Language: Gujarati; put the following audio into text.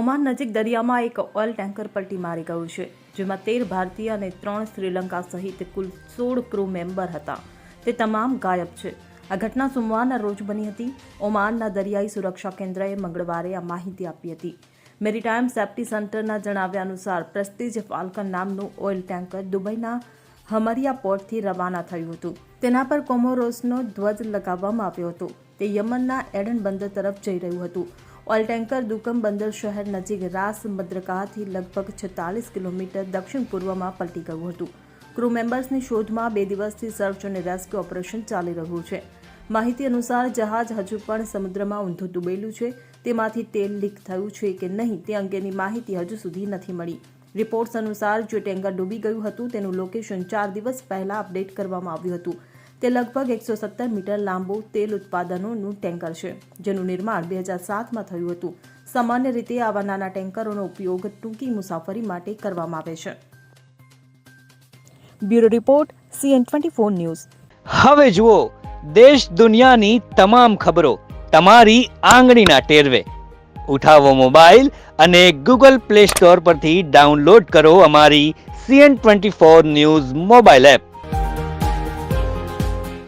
ઓમાન નજીક દરિયામાં એક ઓઇલ ટેન્કર પલટી મારી ગયું છે, જેમાં તેર ભારતીય અને ત્રણ શ્રીલંકા સહિત કુલ સોળ ક્રૂ મેમ્બર હતા. તે તમામ ગાયબ છે. આ ઘટના સોમવારના રોજ બની હતી. ઓમાનના દરિયાઈ સુરક્ષા કેન્દ્રએ મંગળવારે આ માહિતી આપી હતી. મેરીટાઈમ સેફ્ટી સેન્ટરના જણાવ્યા અનુસાર, પ્રેસ્ટીજ ફાલ્કન નામનું ઓઇલ ટેન્કર દુબઈના હમરિયા પોર્ટથી રવાના થયું હતું. તેના પર કોમોરોસનો ધ્વજ લગાવવામાં આવ્યો હતો. તે યમનના એડન બંદર તરફ જઈ રહ્યું હતું. ઓઇલ ટેન્કર દુકમ બંદર શહેર નજીક રાસ મદ્રકાથી લગભગ છત્તાલીસ કિલોમીટર દક્ષિણ પૂર્વમાં પલટી ગયું હતું. ક્રૂ મેમ્બર્સની શોધમાં બે દિવસથી સર્ચ અને રેસ્ક્યુ ઓપરેશન ચાલી રહ્યું છે. માહિતી અનુસાર જહાજ હજુ પણ સમુદ્રમાં ઊંધું ડૂબેલું છે. તેમાંથી તેલ લીક થયું છે કે નહીં તે અંગેની માહિતી હજુ સુધી નથી મળી. રિપોર્ટ્સ અનુસાર જે ટેન્કર ડૂબી ગયું હતું તેનું લોકેશન ચાર દિવસ પહેલા અપડેટ કરવામાં આવ્યું હતું. તે લગભગ એકસો સત્તર મીટર લાંબુ તેલ ઉત્પાદનોનું ટેન્કર છે, જેનું નિર્માણ બે હજાર સાતમાં થયું હતું. સામાન્ય રીતે આવા નાના ટેન્કરોનો ઉપયોગ ટૂંકી મુસાફરી માટે કરવામાં આવે છે. Bureau report, CN twenty four news. હવે જુઓ, દેશ દુનિયાની તમામ ખબરો તમારી આંગળીના ટેરવે. ઉઠાવો મોબાઈલ અને ગૂગલ પ્લે સ્ટોર પરથી ડાઉનલોડ કરો અમારી CN twenty four news mobile app.